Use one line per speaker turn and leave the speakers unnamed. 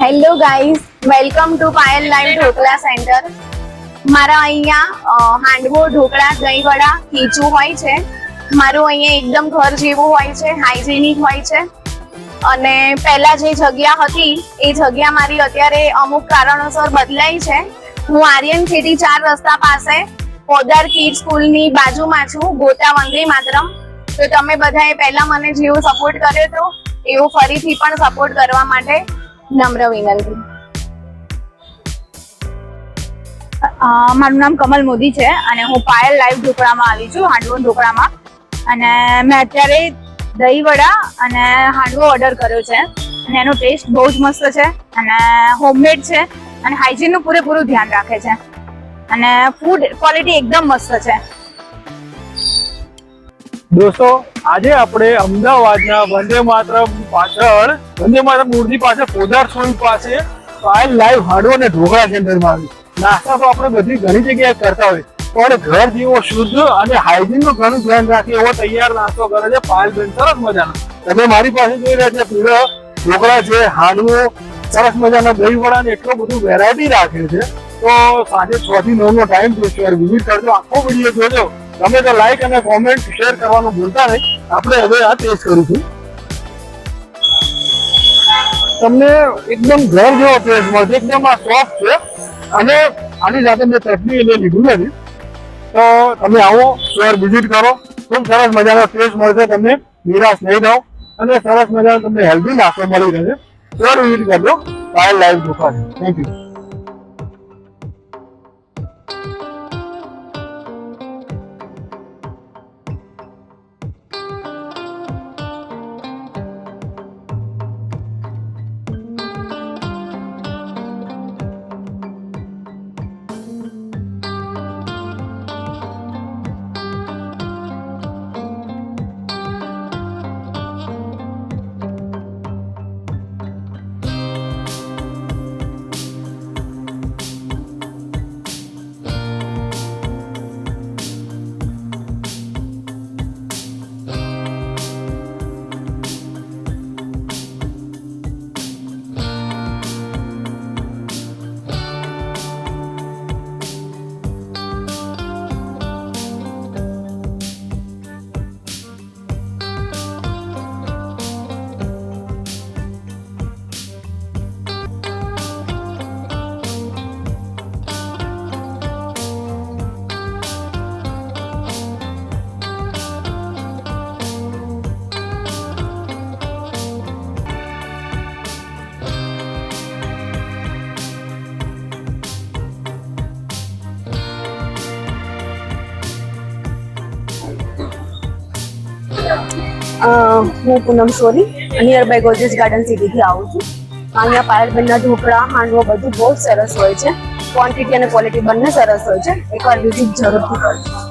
Hello guys welcome to Payal live dhokla centre મારા અહીંયા હાંડવો, ઢોકળા, દહીંવડા, ખીચું હોય છે. મારું અહીંયા એકદમ ઘર જેવું હોય છે હાઇજેનિક હોય છે. અને પહેલા જે જગ્યા હતી, એ જગ્યા મારી અત્યારે અમુક કારણોસર બદલાઈ છે. હું આર્યન ખેતી ચાર રસ્તા પાસે, પોદાર કિડ સ્કૂલની બાજુમાં છું, ગોતા વંદે માતરમ. તો તમે બધાએ પહેલા મને જેવો સપોર્ટ કર્યો હતો એવો ફરીથી પણ સપોર્ટ કરવા માટે નમ્ર વિનંતી.
મારું નામ કમલ મોદી છે અને હું પાયલ લાઈવ ઢોકળામાં આવી છું હાંડવો ઢોકળામાં. અને મેં અત્યારે દહીં વડા અને હાંડવો ઓર્ડર કર્યો છે. અને એનો ટેસ્ટ બહુ જ મસ્ત છે અને હોમમેડ છે અને હાઇજીનનું પૂરેપૂરું ધ્યાન રાખે છે. અને ફૂડ ક્વોલિટી એકદમ મસ્ત છે.
દોસ્તો, આજે આપણે અમદાવાદના વંદે માતરમ પાછળ, વંદે માતરમ મૂર્તિ પાસે પોદાર સ્કૂલ પાસે ફાઇલ લાઈવ હાડો અને ઢોકળા સેન્ટરમાં આવી. નાસ્તા તો આપણે બધી ઘણી જગ્યાએ કરતા હોય, પણ ઘર જેવો શુદ્ધ અને હાઇજીનનું ઘણું ધ્યાન રાખે એવો તૈયાર નાસ્તો કરે છે પાયલબેન સરસ મજાનો. તમે મારી પાસે જોઈ રહ્યા છે પીળો ઢોકળા છે, હાંડવો, સરસ મજાના દહીં વડા ને એટલું બધું વેરાયટી રાખે છે. તો સાંજે છ થી નવ નો ટાઈમ જોશો વિઝિટ કરજો, આખો વીડિયો જોજો. તમે તો લાઈક અને કોમેન્ટ શેર કરવાનું ભૂલતા નહીં. આપણે હવે આ ટેસ્ટ કરીશું. તમને એકદમ ઘર જેવો ટેસ્ટ મળશે. એકદમ આ સોફ્ટ છે. અને આની સાથે મેં ચટણી એને લીધું નથી તો તમે આવો શહેર વિઝિટ કરો. ખૂબ સરસ મજાનો ટેસ્ટ મળશે તમને. નિરાશ નહીં થાવ. અને સરસ મજાનો તમને હેલ્ધી નાસ્તો મળી રહેશે શહેર વિઝિટ કરજો. પાયલ લાઈવ દુકાન થેન્ક યુ
હું Poonam Soni near by gorgeous garden સિટીથી આવું છું. અહીંયા પાયલબેનના ઢોકળા, હાંડવો બધું બહુ સરસ હોય છે. ક્વોન્ટિટી અને ક્વોલિટી બંને સરસ હોય છે. એકવાર વિઝિટ જરૂરથી કરજો.